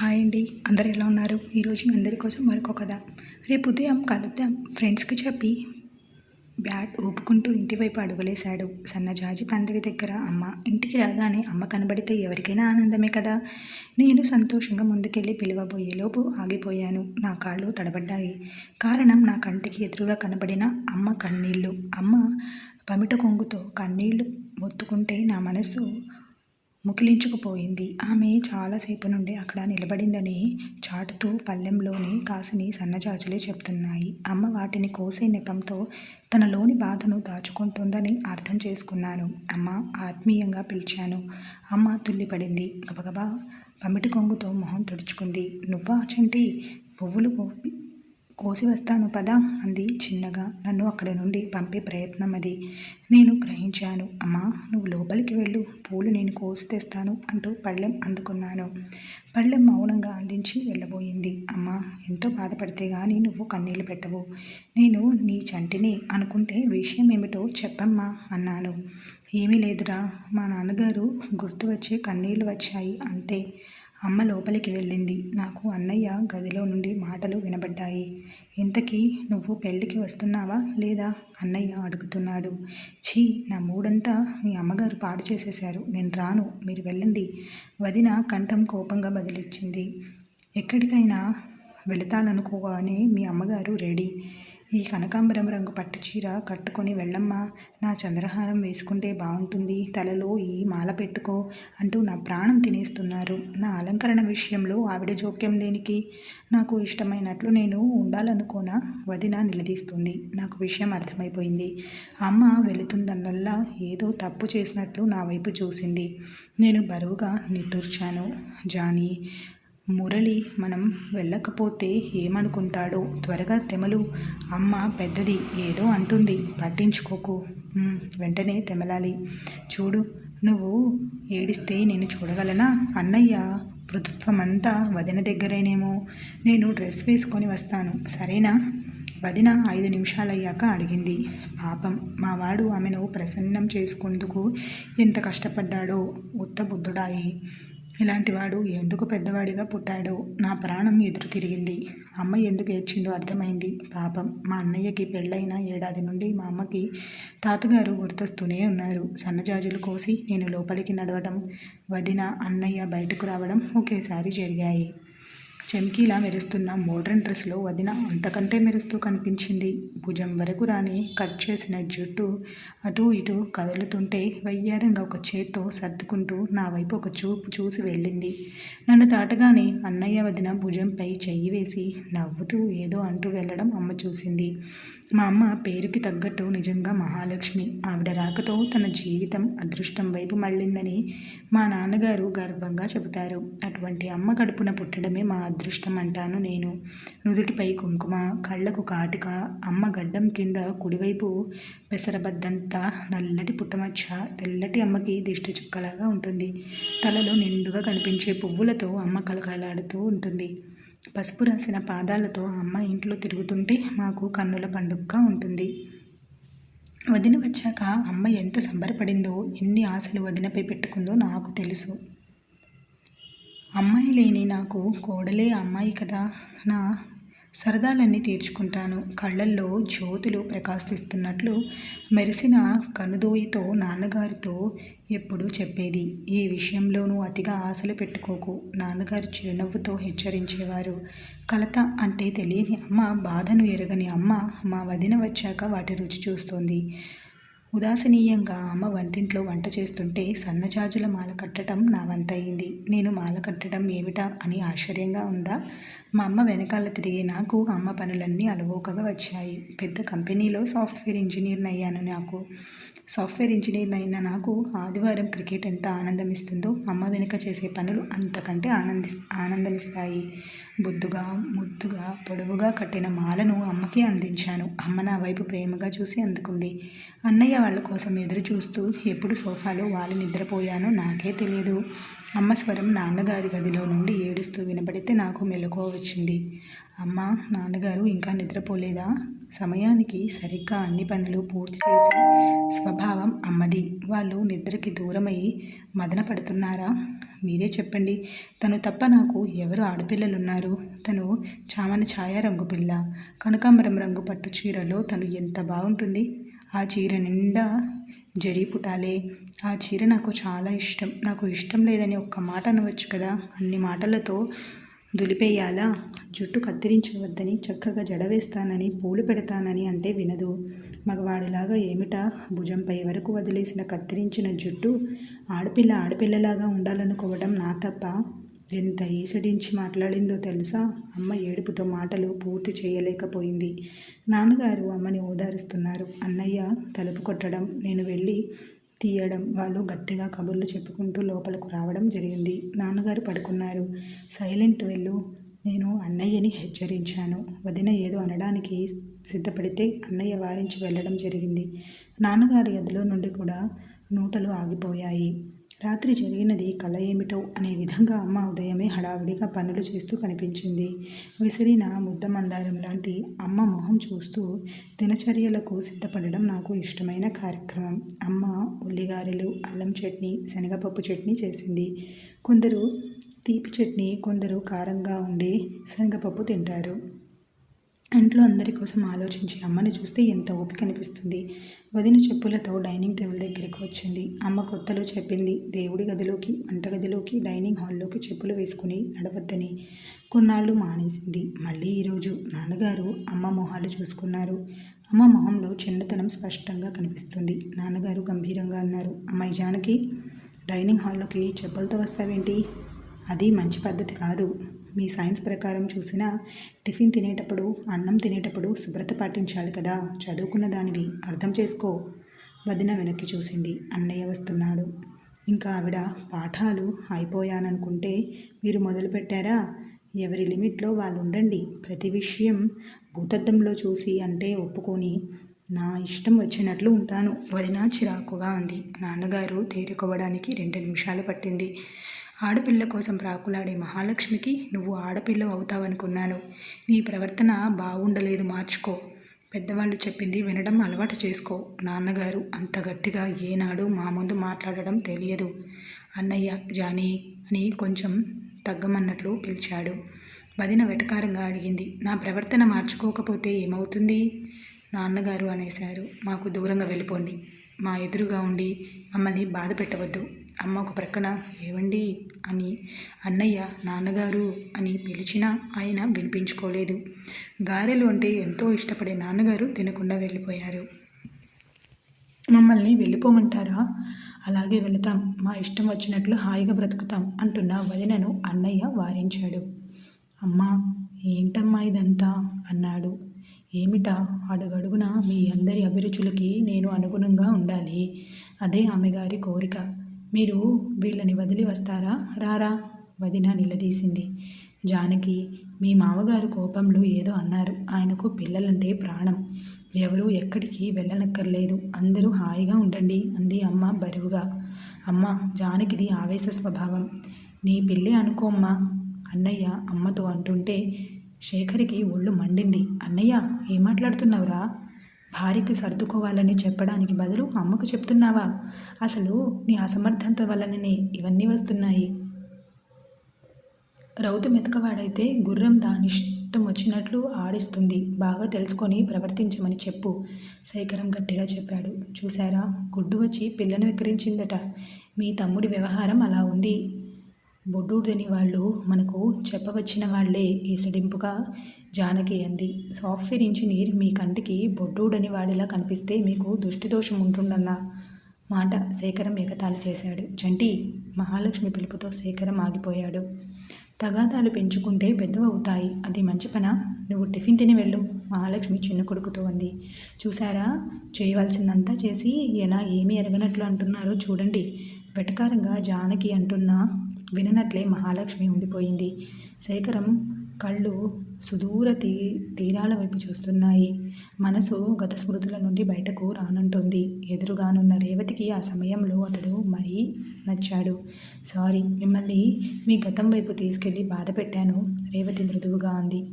Hi అండి. అందరు ఎలా ఉన్నారు? ఈరోజు మీ అందరి కోసం మరొక కథ. రేపు ఉదయం కలుద్దాం. ఫ్రెండ్స్కి చెప్పి బ్యాట్ ఊపుకుంటూ ఇంటివైపు అడుగులేశాడు. సన్నజాజి పందిరి దగ్గర అమ్మ ఇంటికి రాగానే అమ్మ కనబడితే ఎవరికైనా ఆనందమే కదా? నేను సంతోషంగా ముందుకెళ్ళి పిలవబోయేలోపు ఆగిపోయాను. నా కాళ్ళు తడబడ్డాయి. కారణం నా కంటికి ఎదురుగా కనబడిన అమ్మ కన్నీళ్ళు. అమ్మ పమిట కొంగుతో కన్నీళ్ళు ఒత్తుకుంటే నా మనసు ముకిలించుకుపోయింది. ఆమె చాలాసేపు నుండి అక్కడ నిలబడిందని చాటుతూ పల్లెంలోని కాసిని సన్నజాజులే చెప్తున్నాయి. అమ్మ వాటిని కోసే నెపంతో తనలోని బాధను దాచుకుంటుందని అర్థం చేసుకున్నాను. అమ్మ ఆత్మీయంగా పిలిచాను. అమ్మ తుల్లిపడింది. గబగబా పమిటి కొంగుతో మొహం తుడుచుకుంది. నువ్వా చంటి? పువ్వులు కోసి వస్తాను పదా? అంది చిన్నగా. నన్ను అక్కడి నుండి పంపే ప్రయత్నం అది. నేను గ్రహించాను. అమ్మా నువ్వు లోపలికి వెళ్ళు. పూలు నేను కోసి తెస్తాను అంటూ పళ్ళెం అందుకున్నాను. పళ్ళెం మౌనంగా అందించి వెళ్ళబోయింది. అమ్మా ఎంతో బాధపడితే గాని నువ్వు కన్నీళ్ళు పెట్టవు. నేను నీ చంటిని అనుకుంటే విషయం ఏమిటో చెప్పమ్మా అన్నాను. ఏమీ లేదురా. మా నాన్నగారు గుర్తు వచ్చే కన్నీళ్ళు వచ్చాయి అంతే. అమ్మ లోపలికి వెళ్ళింది. నాకు అన్నయ్య గదిలో నుండి మాటలు వినబడ్డాయి. ఇంతకీ నువ్వు పెళ్ళికి వస్తున్నావా లేదా? అన్నయ్య అడుగుతున్నాడు. ఛీ నా మూడంతా మీ అమ్మగారు పాడు చేసేశారు. నేను రాను. మీరు వెళ్ళండి. వదిన కంఠం కోపంగా బదిలిచ్చింది. ఎక్కడికైనా వెళతాననుకోగానే మీ అమ్మగారు రెడీ. ఈ కనకాంబరం రంగు పట్టు చీర కట్టుకొని వెళ్ళమ్మా. నా చంద్రహారం వేసుకుంటే బాగుంటుంది తలలో ఈ మాల పెట్టుకో అంటూ నా ప్రాణం తినేస్తున్నారు. నా అలంకరణ విషయంలో ఆవిడ జోక్యం దేనికి? నాకు ఇష్టమైనట్లు నేను ఉండాలనుకోనా? వదిన నిలదీస్తుంది. నాకు విషయం అర్థమైపోయింది. అమ్మ వెళుతుందన్నల్లా ఏదో తప్పు చేసినట్లు నా వైపు చూసింది. నేను బరువుగా నిట్టూర్చాను. జానీ మురళి మనం వెళ్ళకపోతే ఏమనుకుంటాడో? త్వరగా తెమలు. అమ్మ పెద్దది ఏదో అంటుంది. పట్టించుకోకు. వెంటనే తెమలాలి. చూడు నువ్వు ఏడిస్తే నేను చూడగలనా? అన్నయ్య పృథుత్వమంతా వదిన దగ్గరేనేమో. నేను డ్రెస్ వేసుకొని వస్తాను. సరేనా? వదిన ఐదు నిమిషాలయ్యాక అడిగింది. పాపం మావాడు ఆమెను ప్రసన్నం చేసుకుందుకు ఎంత కష్టపడ్డాడో ఉత్త బుద్ధుడాయి ఇలాంటివాడు ఎందుకు పెద్దవాడిగా పుట్టాడో నా ప్రాణం ఎదురు తిరిగింది. అమ్మ ఎందుకు ఏడ్చిందో అర్థమైంది. పాపం మా అన్నయ్యకి పెళ్ళైన ఏడాది నుండి మా అమ్మకి తాతగారు గుర్తొస్తూనే ఉన్నారు. సన్నజాజులు కోసి నేను లోపలికి నడవడం వదిన అన్నయ్య బయటకు రావడం ఒకేసారి జరిగాయి. చమ్కీలా మెరుస్తున్న మోడ్రన్ డ్రెస్లో వదిన అంతకంటే మెరుస్తూ కనిపించింది. భుజం వరకు రాని కట్ చేసిన జుట్టు అటూ ఇటూ కదులుతుంటే వయ్యారంగా ఒక చేత్తో సర్దుకుంటూ నా వైపు ఒక చూపు చూసి వెళ్ళింది. నన్ను తాటగానే అన్నయ్య వదిన భుజంపై చెయ్యి వేసి నవ్వుతూ ఏదో అంటూ వెళ్ళడం అమ్మ చూసింది. మా అమ్మ పేరుకి తగ్గట్టు నిజంగా మహాలక్ష్మి. ఆవిడ రాకతో తన జీవితం అదృష్టం వైపు మళ్ళిందని మా నాన్నగారు గర్వంగా చెబుతారు. అటువంటి అమ్మ కడుపున పుట్టడమే మా అదృష్టం అంటాను నేను. నుదుటిపై కుంకుమ కళ్ళకు కాటుక అమ్మ గడ్డం కింద కుడివైపు పెసరబద్దంతా నల్లటి పుట్టమచ్చ తెల్లటి అమ్మకి దిష్టి చుక్కలాగా ఉంటుంది. తలలో నిండుగా కనిపించే పువ్వులతో అమ్మ కలకలాడుతూ ఉంటుంది. పసుపు రాసిన పాదాలతో అమ్మ ఇంట్లో తిరుగుతుంటే మాకు కన్నుల పండుగగా ఉంటుంది. వదిన వచ్చాక అమ్మ ఎంత సంబరపడిందో ఎన్ని ఆశలు వదినపై పెట్టుకుందో నాకు తెలుసు. అమ్మాయి లేని నాకు కోడలే అమ్మాయి కదా. నా సరదాలన్నీ తీర్చుకుంటాను. కళ్ళల్లో జ్యోతులు ప్రకాశిస్తున్నట్లు మెరిసిన కనుదోయితో నాన్నగారితో ఎప్పుడు చెప్పేది. ఏ విషయంలోనూ అతిగా ఆశలు పెట్టుకోకు. నాన్నగారు చిరునవ్వుతో హెచ్చరించేవారు. కలత అంటే తెలియని అమ్మ బాధను ఎరగని అమ్మ మా వదిన వచ్చాక వాటి రుచి చూస్తోంది. ఉదాసనీయంగా అమ్మ వంటింట్లో వంట చేస్తుంటే సన్నజాజుల మాల కట్టడం నా వంతయింది. నేను మాల కట్టడం ఏమిటా అని ఆశ్చర్యంగా ఉందా? మా అమ్మ వెనకాల తిరిగే నాకు అమ్మ పనులన్నీ అలవోకగా వచ్చాయి. పెద్ద కంపెనీలో సాఫ్ట్వేర్ ఇంజనీర్ అయ్యాను నాకు. సాఫ్ట్వేర్ ఇంజనీర్ అయిన నాకు ఆదివారం క్రికెట్ ఎంత ఆనందమిస్తుందో అమ్మ వెనుక చేసే పనులు అంతకంటే ఆనంది ఆనందమిస్తాయి. బుద్దుగా ముద్దుగా పొడవుగా కట్టిన మాలను అమ్మకి అందించాను. అమ్మ నా వైపు ప్రేమగా చూసి అందుకుంది. అన్నయ్య వాళ్ళ కోసం ఎదురు చూస్తూ ఎప్పుడు సోఫాలో వాళ్ళు నిద్రపోయానో నాకే తెలియదు. అమ్మ స్వరం నాన్నగారి గదిలో నుండి ఏడుస్తూ వినబడితే నాకు మెలకువ వచ్చింది. అమ్మ నాన్నగారు ఇంకా నిద్రపోలేదా? సమయానికి సరిగ్గా అన్ని పనులు పూర్తి చేసి స్వభావం అమ్మది. వాళ్ళు నిద్రకి దూరమై మదన పడుతున్నారా? మీరే చెప్పండి. తను తప్ప నాకు ఎవరు ఆడపిల్లలున్నారు? తను చామన ఛాయ రంగు పిల్ల. కనకాంబరం రంగు పట్టు చీరలో తను ఎంత బాగుంటుంది? ఆ చీర నిండా జరీ పుటాలే. ఆ చీర నాకు చాలా ఇష్టం. నాకు ఇష్టం లేదని ఒక్క మాట అనవచ్చు కదా? అన్ని మాటలతో దులిపేయాలా జుట్టు కత్తిరించవద్దని చక్కగా జడ వేస్తానని పూలు పెడతానని అంటే వినదు. మగవాడిలాగా ఏమిటా? భుజంపై వరకు వదిలేసిన కత్తిరించిన జుట్టు ఆడపిల్ల ఆడపిల్లలాగా ఉండాలనుకోవడం నా తప్ప? ఎంత ఈసడించి మాట్లాడిందో తెలుసా? అమ్మ ఏడుపుతో మాటలు పూర్తి చేయలేకపోయింది. నాన్నగారు అమ్మని ఓదారుస్తున్నారు. అన్నయ్య తలుపు కొట్టడం నేను వెళ్ళి తీయడం వాళ్ళు గట్టిగా కబుర్లు చెప్పుకుంటూ లోపలకు రావడం జరిగింది. నాన్నగారు పడుకున్నారు. సైలెంట్ వెళ్ళు. నేను అన్నయ్యని హెచ్చరించాను. వదిన ఏదో అనడానికి సిద్ధపడితే అన్నయ్య వారించి వెళ్ళడం జరిగింది. నాన్నగారి గదిలో నుండి కూడా నూటలు ఆగిపోయాయి. రాత్రి జరిగినది కల ఏమిటో అనే విధంగా అమ్మ ఉదయమే హడావిడిగా పనులు చేస్తూ కనిపించింది. విసిరిన ముద్ద మందారం లాంటి అమ్మ మొహం చూస్తూ దినచర్యలకు సిద్ధపడడం నాకు ఇష్టమైన కార్యక్రమం. అమ్మ ఉల్లిగారెలు అల్లం చట్నీ శనగపప్పు చట్నీ చేసింది. కొందరు తీపి చట్నీ కొందరు కారంగా ఉండే శనగపప్పు తింటారు. ఇంట్లో అందరి కోసం ఆలోచించి అమ్మని చూస్తే ఎంత ఓపిక అనిపిస్తుంది. వదిన చెప్పులతో డైనింగ్ టేబుల్ దగ్గరికి వచ్చింది. అమ్మ కొత్తలో చెప్పింది దేవుడి గదిలోకి వంటగదిలోకి డైనింగ్ హాల్లోకి చెప్పులు వేసుకుని నడవద్దని. కొన్నాళ్ళు మానేసింది. మళ్ళీ ఈరోజు నాన్నగారు అమ్మ మొహాలు చూసుకున్నారు. అమ్మ మొహంలో చిన్నతనం స్పష్టంగా కనిపిస్తుంది. నాన్నగారు గంభీరంగా అన్నారు అమ్మాయి జానకి డైనింగ్ హాల్లోకి చెప్పులతో వస్తావేంటి? అది మంచి పద్ధతి కాదు. మీ సైన్స్ ప్రకారం చూసినా టిఫిన్ తినేటప్పుడు అన్నం తినేటప్పుడు శుభ్రత పాటించాలి కదా? చదువుకున్న దానివి అర్థం చేసుకో. వదిన వెనక్కి చూసింది. అన్నయ్య వస్తున్నాడు. ఇంకా ఆవిడ పాఠాలు అయిపోయాననుకుంటే మీరు మొదలుపెట్టారా? ఎవరి లిమిట్లో వాళ్ళు ఉండండి ప్రతి విషయం భూతద్దంలో చూసి అంటే ఒప్పుకొని నా ఇష్టం వచ్చినట్లు ఉంటాను. వదిన చిరాకుగా ఉంది నాన్నగారు తేరుకోవడానికి రెండు నిమిషాలు పట్టింది. ఆడపిల్ల కోసం ప్రాకులాడే మహాలక్ష్మికి నువ్వు ఆడపిల్ల అవుతావనుకున్నాను. నీ ప్రవర్తన బాగుండలేదు మార్చుకో. పెద్దవాళ్ళు చెప్పింది వినడం అలవాటు చేసుకో. నాన్నగారు అంత గట్టిగా ఏనాడు మా ముందు మాట్లాడడం తెలియదు. అన్నయ్య జానీ అని కొంచెం తగ్గమన్నట్లు పిలిచాడు. వదిన వెటకారంగా అడిగింది నా ప్రవర్తన మార్చుకోకపోతే ఏమవుతుంది? నాన్నగారు అనేశారు మాకు దూరంగా వెళ్ళిపోండి. మా ఎదురుగా ఉండి మమ్మల్ని బాధ పెట్టవద్దు అమ్మ ఒక ప్రక్కన ఏవండి? అని అన్నయ్య నాన్నగారు అని పిలిచినా ఆయన వినిపించుకోలేదు. గారెలు అంటే ఎంతో ఇష్టపడే నాన్నగారు తినకుండా వెళ్ళిపోయారు. మమ్మల్ని వెళ్ళిపోమంటారా? అలాగే వెళతాం. మా ఇష్టం వచ్చినట్లు హాయిగా బ్రతుకుతాం అంటున్న వదినను అన్నయ్య వారించాడు. అమ్మా ఏంటమ్మా ఇదంతా? అన్నాడు. ఏమిటా? అడుగడుగున మీ అందరి అభిరుచులకి నేను అనుగుణంగా ఉండాలి. అదే ఆమె గారి కోరిక. మీరు వీళ్ళని వదిలి వస్తారా? రారా వదిన నిలదీసింది. జానకి మీ మామగారు కోపంలో ఏదో అన్నారు. ఆయనకు పిల్లలంటే ప్రాణం. ఎవరూ ఎక్కడికి వెళ్ళనక్కర్లేదు. అందరూ హాయిగా ఉండండి అంది అమ్మ బరువుగా. అమ్మ జానకిది ఆవేశ స్వభావం. నీ పిల్లి అనుకోమ్మా అన్నయ్య అమ్మతో అంటుంటే శేఖరికి ఒళ్ళు మండింది. అన్నయ్య ఏం మాట్లాడుతున్నావురా? భార్యకి సర్దుకోవాలని చెప్పడానికి బదులు అమ్మకు చెప్తున్నావా? అసలు నీ అసమర్థత వలననే ఇవన్నీ వస్తున్నాయి. రౌతు మెతకవాడైతే గుర్రం దాని ఇష్టం వచ్చినట్లు ఆడిస్తుంది. బాగా తెలుసుకొని ప్రవర్తించమని చెప్పు శేఖరం గట్టిగా చెప్పాడు. చూశారా? గుడ్డు వచ్చి పిల్లను విక్రించిందట మీ తమ్ముడి వ్యవహారం అలా ఉంది. బొడ్డూడని వాళ్ళు మనకు చెప్పవచ్చిన వాళ్ళే ఈసడింపుగా జానకి అంది. సాఫ్ట్వేర్ ఇంజనీర్ మీ కంటికి బొడ్డూడని వాడిలా కనిపిస్తే మీకు దృష్టిదోషం ఉంటుందన్న మాట శేఖరం ఎగతాళి చేశాడు. చంటి మహాలక్ష్మి పిలుపుతో శేఖరం ఆగిపోయాడు. తగాదాలు పెంచుకుంటే పెద్దవవుతాయి అది మంచి పన? నువ్వు టిఫిన్ తిని వెళ్ళు మహాలక్ష్మి చిన్న కొడుకుతో ఉంది చూసారా చేయవలసిందంతా చేసి ఎలా ఏమీ ఎరగనట్లు అంటున్నారో చూడండి. వెటకారంగా జానకి అంటున్నా విననట్లే మహాలక్ష్మి ఉండిపోయింది. శేఖరం కళ్ళు సుదూర తీ తీరాల వైపు చూస్తున్నాయి. మనసు గత స్మృతుల నుండి బయటకు రానంటుంది. ఎదురుగానున్న రేవతికి ఆ సమయంలో అతడు మరీ నచ్చాడు. సారీ మిమ్మల్ని మీ గతం వైపు తీసుకెళ్ళి బాధ పెట్టాను రేవతి మృదువుగా అంది.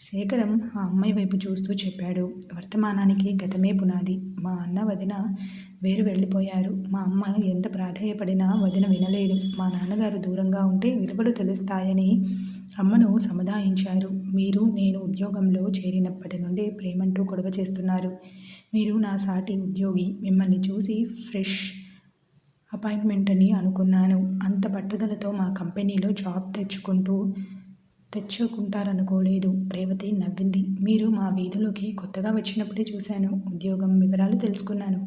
శేఖరం ఆ అమ్మాయి వైపు చూస్తూ చెప్పాడు. వర్తమానానికి గతమే పునాది. మా అన్న వదిన వేరు వెళ్ళిపోయారు. మా అమ్మ ఎంత ప్రాధేయపడినా వదిన వినలేదు. మా నాన్నగారు దూరంగా ఉంటే విలువలు తెలుస్తాయని అమ్మను సముదాయించారు. మీరు నేను ఉద్యోగంలో చేరినప్పటి నుండి ప్రేమంటూ గొడవ చేస్తున్నారు. మీరు నా సాటి ఉద్యోగి. మిమ్మల్ని చూసి ఫ్రెష్ అపాయింట్మెంట్ అని అనుకున్నాను. అంత పట్టుదలతో మా కంపెనీలో జాబ్ తెచ్చుకుంటూ తెచ్చుకుంటారనుకోలేదు. రేవతి నవ్వింది. మీరు మా వీధిలోకి కొత్తగా వచ్చినప్పుడే చూశాను. ఉద్యోగం వివరాలు తెలుసుకున్నాను.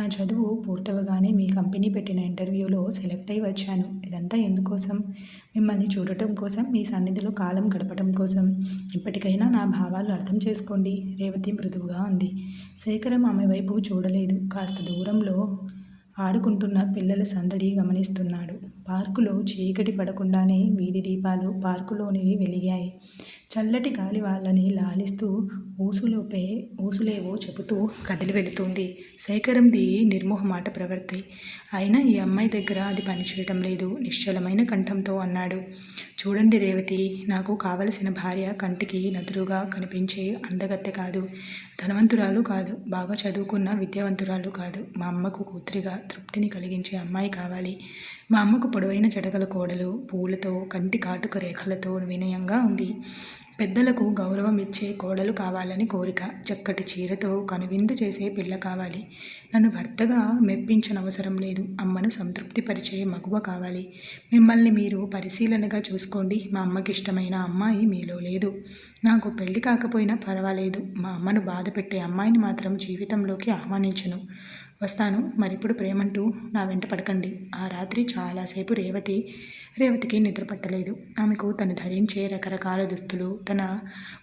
నా చదువు పూర్తవగానే మీ కంపెనీ పెట్టిన ఇంటర్వ్యూలో సెలెక్ట్ అయి వచ్చాను. ఇదంతా ఎందుకోసం? మిమ్మల్ని చూడటం కోసం మీ సన్నిధిలో కాలం గడపటం కోసం. ఇప్పటికైనా నా భావాలు అర్థం చేసుకోండి. రేవతి మృదువుగా ఉంది. శేఖరం ఆమె వైపు చూడలేదు. కాస్త దూరంలో ఆడుకుంటున్న పిల్లల సందడి గమనిస్తున్నాడు. పార్కులో చీకటి పడకుండానే వీధి దీపాలు పార్కులోనివి వెలిగాయి. చల్లటి గాలి వాళ్ళని లాలిస్తూ ఊసులోపే ఊసులేవో చెబుతూ కదిలి వెళుతుంది. శేఖరంది నిర్మోహమాట ప్రవర్తి. అయినా ఈ అమ్మాయి దగ్గర అది పనిచేయటం లేదు. నిశ్చలమైన కంఠంతో అన్నాడు. చూడండి రేవతి నాకు కావలసిన భార్య కంటికి నదురుగా కనిపించే అందగత్తె కాదు. ధనవంతురాలు కాదు. బాగా చదువుకున్న విద్యావంతురాలు కాదు. మా అమ్మకు కూతురిగా తృప్తిని కలిగించే అమ్మాయి కావాలి. మా అమ్మకు పొడవైన జడగల కోడలు పూలతో కంటి కాటుక రేఖలతో వినయంగా ఉండి పెద్దలకు గౌరవం ఇచ్చే కోడలు కావాలని కోరిక చక్కటి చీరతో కనువిందు చేసే పిల్ల కావాలి. నన్ను భర్తగా మెప్పించనవసరం లేదు. అమ్మను సంతృప్తిపరిచే మగువ కావాలి. మిమ్మల్ని మీరు పరిశీలనగా చూసుకోండి. మా అమ్మకి ఇష్టమైన అమ్మాయి మీలో లేదు. నాకు పెళ్ళి కాకపోయినా పర్వాలేదు. మా అమ్మను బాధ పెట్టే అమ్మాయిని మాత్రం జీవితంలోకి ఆహ్వానించను. వస్తాను. మరిప్పుడు ప్రేమంటూ నా వెంట పడకండి. ఆ రాత్రి చాలాసేపు రేవతి రేవతికి నిద్ర పట్టలేదు. ఆమెకు తను ధరించే రకరకాల దుస్తులు తన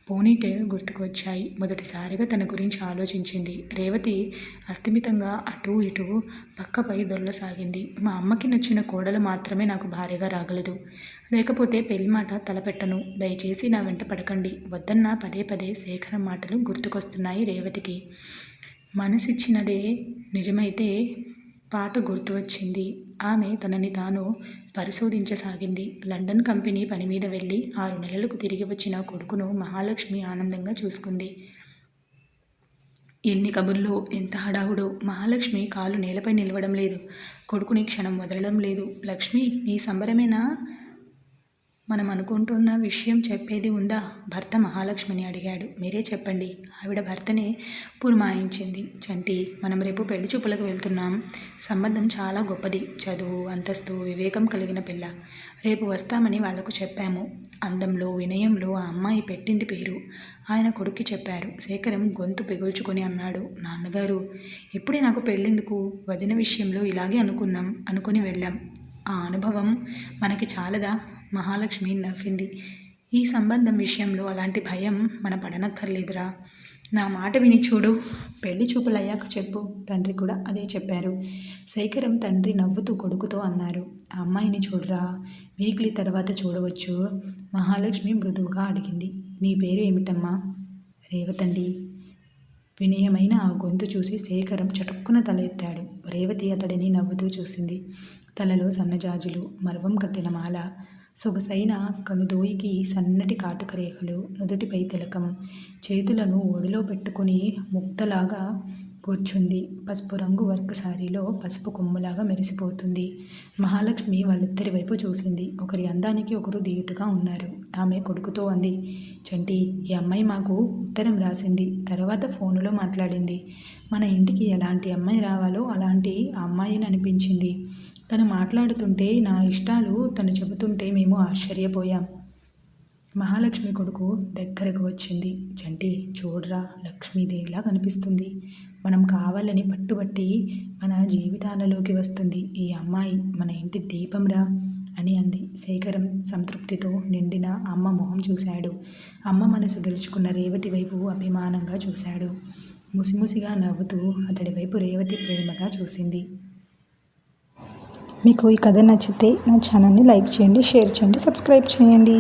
పోనీటైల్ గుర్తుకు వచ్చాయి. మొదటిసారిగా తన గురించి ఆలోచించింది. రేవతి అస్థిమితంగా అటూ ఇటూ పక్కపై దొల్లసాగింది మా అమ్మకి నచ్చిన కోడలు మాత్రమే నాకు భార్యగా రాగలదు. లేకపోతే పెళ్ళి మాట తలపెట్టను. దయచేసి నా వెంట పడకండి. వద్దన్న పదే పదే శేఖరం మాటలు గుర్తుకొస్తున్నాయి రేవతికి. మనసిచ్చినదే నిజమైతే పాట గుర్తు వచ్చింది ఆమె తనని తాను పరిశోధించసాగింది. లండన్ కంపెనీ పని మీద వెళ్ళి ఆరు నెలలకు తిరిగి వచ్చిన కొడుకును మహాలక్ష్మి ఆనందంగా చూసుకుంది. ఎన్ని కబుర్లు ఎంత హడావుడో. మహాలక్ష్మి కాలు నేలపై నిలవడం లేదు. కొడుకుని క్షణం వదలడం లేదు. లక్ష్మి నీ సంబరమేనా? మనం అనుకుంటున్న విషయం చెప్పేది ఉందా? భర్త మహాలక్ష్మిని అడిగాడు. మీరే చెప్పండి. ఆవిడ భర్తనే పురమాయించింది. చంటి మనం రేపు పెళ్ళి చూపులకు వెళ్తున్నాం. సంబంధం చాలా గొప్పది. చదువు అంతస్తు వివేకం కలిగిన పిల్ల. రేపు వస్తామని వాళ్ళకు చెప్పాము. అందంలో వినయంలో ఆ అమ్మాయి పెట్టింది పేరు. ఆయన కొడుక్కి చెప్పారు. శేఖరం గొంతు పిగుల్చుకొని అన్నాడు. నాన్నగారు ఇప్పుడే నాకు పెళ్ళెందుకు? వదిన విషయంలో ఇలాగే అనుకున్నాం. అనుకుని వెళ్ళాం. ఆ అనుభవం మనకి చాలదా? మహాలక్ష్మి నవ్వింది. ఈ సంబంధం విషయంలో అలాంటి భయం మన పడనక్కర్లేదురా. నా మాట విని చూడు. పెళ్ళి చూపులయ్యాక చెప్పు. తండ్రి కూడా అదే చెప్పారు. శేఖరం తండ్రి నవ్వుతూ కొడుకుతో అన్నారు. ఆ అమ్మాయిని చూడరా. వీక్లీ తర్వాత చూడవచ్చు. మహాలక్ష్మి మృదువుగా అడిగింది. నీ పేరు ఏమిటమ్మా? రేవతండి. వినయమైన ఆ గొంతు చూసి శేఖరం చటుక్కున తల ఎత్తాడు. రేవతి అతడిని నవ్వుతూ చూసింది. తలలో సన్నజాజులు మర్వం కట్టిన మాల సొగసైన కనుదోయికి సన్నటి కాటుక రేఖలు నుదుటిపై తిలకం. చేతులను ఒడిలో పెట్టుకుని ముక్తలాగా కూర్చుంది. పసుపు రంగు వర్క్ శారీలో పసుపు కొమ్ములాగా మెరిసిపోతుంది. మహాలక్ష్మి వాళ్ళిద్దరి వైపు చూసింది. ఒకరి అందానికి ఒకరు దీటుగా ఉన్నారు. ఆమె కొడుకుతో అంది చంటి ఈ అమ్మాయి మాకు ఉత్తరం రాసింది. తర్వాత ఫోనులో మాట్లాడింది. మన ఇంటికి ఎలాంటి అమ్మాయి రావాలో అలాంటి అమ్మాయిని అనిపించింది. తను మాట్లాడుతుంటే నా ఇష్టాలు తను చెబుతుంటే మేము ఆశ్చర్యపోయాం. మహాలక్ష్మి కొడుకు దగ్గరకు వచ్చింది. చంటి చూడరా లక్ష్మీదేవిలా కనిపిస్తుంది. మనం కావాలని పట్టుబట్టి మన జీవితాలలోకి వస్తుంది. ఈ అమ్మాయి మన ఇంటి దీపంరా అని అంది. శేఖరం సంతృప్తితో నిండిన అమ్మ మొహం చూశాడు. అమ్మ మనసు గెలుచుకున్న రేవతి వైపు అభిమానంగా చూశాడు. ముసిముసిగా నవ్వుతూ అతడి వైపు రేవతి ప్రేమగా చూసింది. మీకు ఈ కథ నచ్చితే నా ఛానల్ని లైక్ చేయండి షేర్ చేయండి సబ్స్క్రైబ్ చేయండి.